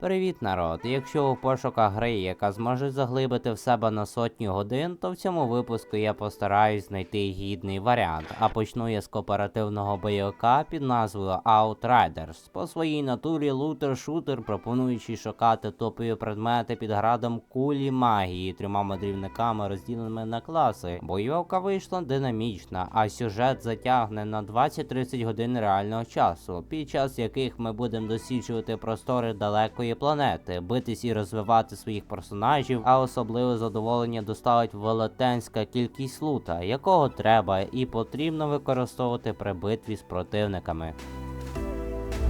Привіт, народ! Якщо у пошуках гри, яка зможе заглибити в себе на сотню годин, то в цьому випуску я постараюсь знайти гідний варіант. А почну я з кооперативного бойовика під назвою Outriders. По своїй натурі лутер-шутер, пропонуючи шукати топові предмети під градом кулі магії трьома мандрівниками, розділеними на класи. Бойовка вийшла динамічна, а сюжет затягне на 20-30 годин реального часу, під час яких ми будемо досліджувати простори далекої планети, битись і розвивати своїх персонажів, а особливе задоволення доставить велетенська кількість лута, якого треба і потрібно використовувати при битві з противниками.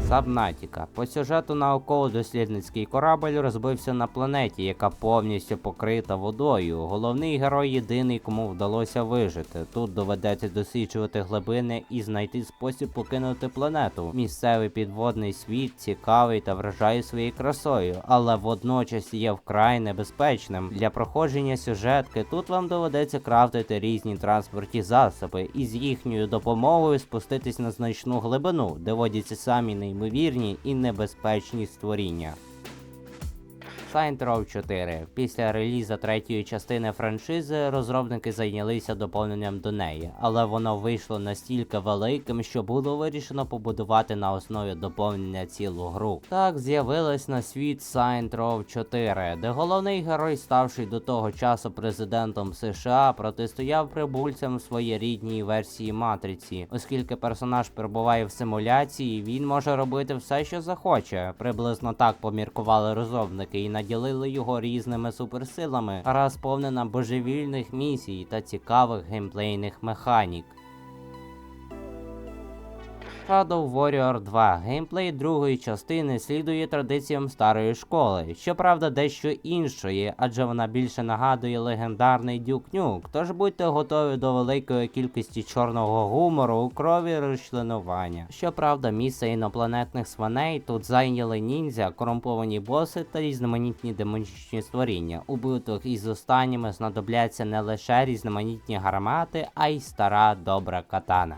Сабнатіка. По сюжету науково-дослідницький корабль розбився на планеті, яка повністю покрита водою. Головний герой єдиний, кому вдалося вижити. Тут доведеться досліджувати глибини і знайти спосіб покинути планету. Місцевий підводний світ цікавий та вражає своєю красою, але водночас є вкрай небезпечним. Для проходження сюжетки тут вам доведеться крафтити різні транспортні засоби і з їхньою допомогою спуститись на значну глибину, де водяться самі неймовірні і небезпечні створіння. Saints Row 4. Після релізу третьої частини франшизи розробники зайнялися доповненням до неї, але воно вийшло настільки великим, що було вирішено побудувати на основі доповнення цілу гру. Так з'явилась на світ Saints Row 4, де головний герой, ставший до того часу президентом США, протистояв прибульцям в своїй рідній версії матриці. Оскільки персонаж перебуває в симуляції, він може робити все, що захоче. Приблизно так поміркували розробники і наділили його різними суперсилами, гра сповнена божевільних місій та цікавих геймплейних механік. Shadow Warrior 2. Геймплей другої частини слідує традиціям старої школи, щоправда, дещо іншої, адже вона більше нагадує легендарний Nukem, тож будьте готові до великої кількості чорного гумору крові розчленування. Щоправда, місце інопланетних свиней тут зайняли ніндзя, корумповані боси та різноманітні демонічні створіння. У битвах із останніми знадобляться не лише різноманітні гармати, а й стара добра катана.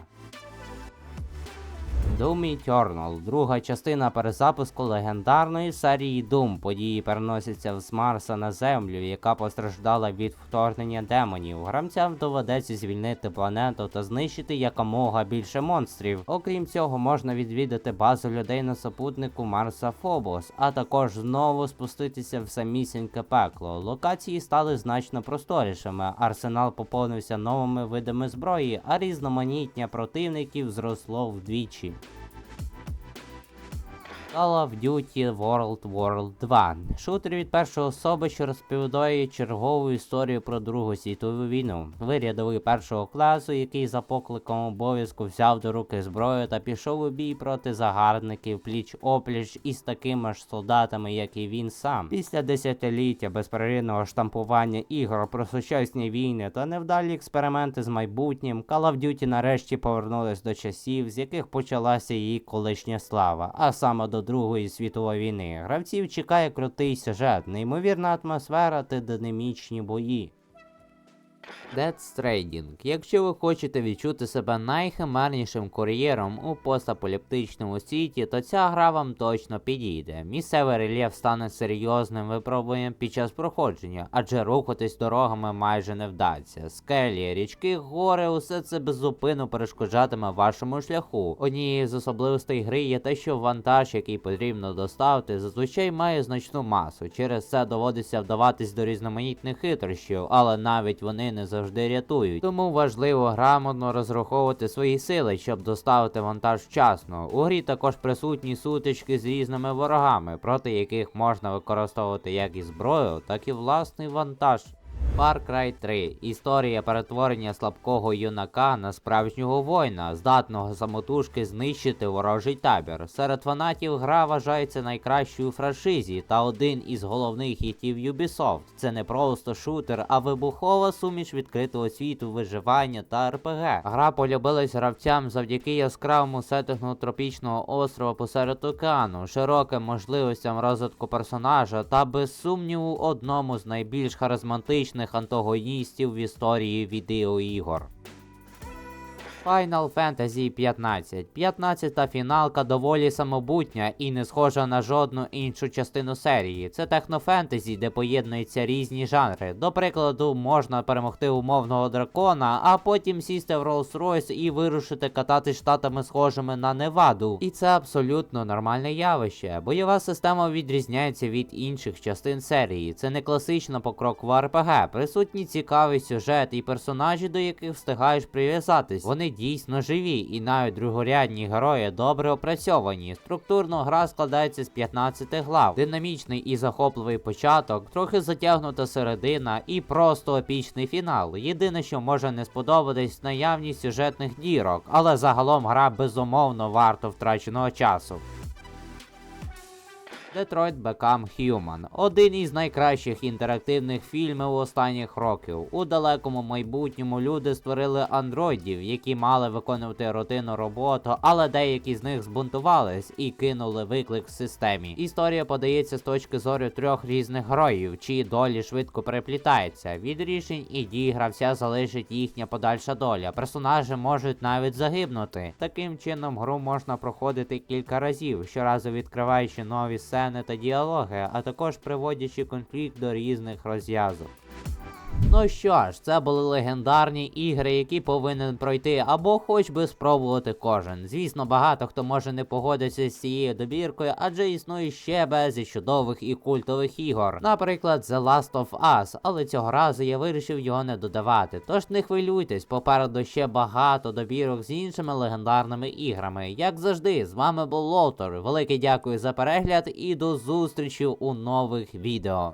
Doom Eternal, друга частина перезапуску легендарної серії Doom. Події переносяться з Марса на Землю, яка постраждала від вторгнення демонів. Гравцям доведеться звільнити планету та знищити якомога більше монстрів. Окрім цього, можна відвідати базу людей на супутнику Марса Фобос, а також знову спуститися в самісіньке пекло. Локації стали значно просторішими, арсенал поповнився новими видами зброї, а різноманіття противників зросло вдвічі. Call of Duty World War 2. Шутер від першої особи, що розповідає чергову історію про Другу світову війну. Ви рядовий першого класу, який за покликом обов'язку взяв до руки зброю та пішов у бій проти загарбників пліч опліч із такими ж солдатами, як і він сам. Після десятиліття безперервного штампування ігор про сучасні війни та невдалі експерименти з майбутнім, Call of Duty нарешті повернулась до часів, з яких почалася її колишня слава, а саме до Другої світової війни. Гравців чекає крутий сюжет, неймовірна атмосфера та динамічні бої. Dead Stranding. Якщо ви хочете відчути себе найхимернішим кур'єром у постапокаліптичному світі, то ця гра вам точно підійде. Місцевий рельєф стане серйозним випробуванням під час проходження, адже рухатись дорогами майже не вдасться. Скелі, річки, гори, усе це беззупинно перешкоджатиме вашому шляху. Однією з особливостей гри є те, що вантаж, який потрібно доставити, зазвичай має значну масу. Через це доводиться вдаватись до різноманітних хитрощів, але навіть вони не завжди рятують. Тому важливо грамотно розраховувати свої сили, щоб доставити вантаж вчасно. У грі також присутні сутички з різними ворогами, проти яких можна використовувати як і зброю, так і власний вантаж. Far Cry 3. Історія перетворення слабкого юнака на справжнього воїна, здатного самотужки знищити ворожий табір. Серед фанатів гра вважається найкращою франшизі та один із головних хітів Ubisoft. Це не просто шутер, а вибухова суміш відкритого світу, виживання та РПГ. Гра полюбилась гравцям завдяки яскравому сеттингу тропічного острова посеред океану, широким можливостям розвитку персонажа та без сумніву одному з найбільш харизматичних антагоністів в історії відеоігор. Final Fantasy 15. 15-та фіналка доволі самобутня і не схожа на жодну іншу частину серії. Це технофентезі, де поєднуються різні жанри. До прикладу, можна перемогти умовного дракона, а потім сісти в Rolls-Royce і вирушити катати штатами схожими на Неваду. І це абсолютно нормальне явище. Бойова система відрізняється від інших частин серії. Це не класична покрокова РПГ. Присутній цікавий сюжет і персонажі, до яких встигаєш прив'язатись. Вони дійсно живі, і навіть другорядні герої добре опрацьовані. Структурно гра складається з 15 глав, динамічний і захопливий початок, трохи затягнута середина і просто опічний фінал. Єдине, що може не сподобатись, наявність сюжетних дірок, але загалом гра безумовно варто втраченого часу. Detroit Become Human один із найкращих інтерактивних фільмів останніх років. У далекому майбутньому люди створили андроїдів, які мали виконувати рутинну роботу, але деякі з них збунтувались і кинули виклик в системі. Історія подається з точки зору трьох різних героїв, чиї долі швидко переплітаються. Від рішень і дій гравця залежить їхня подальша доля. Персонажі можуть навіть загибнути. Таким чином гру можна проходити кілька разів, щоразу відкриваючи нові сцени та діалоги, а також приводячи конфлікт до різних розв'язок. Ну що ж, це були легендарні ігри, які повинен пройти або хоч би спробувати кожен. Звісно, багато хто може не погодитися з цією добіркою, адже існує ще безліч чудових і культових ігор. Наприклад, The Last of Us, але цього разу я вирішив його не додавати. Тож не хвилюйтесь, попереду ще багато добірок з іншими легендарними іграми. Як завжди, з вами був Лотор. Велике дякую за перегляд і до зустрічі у нових відео.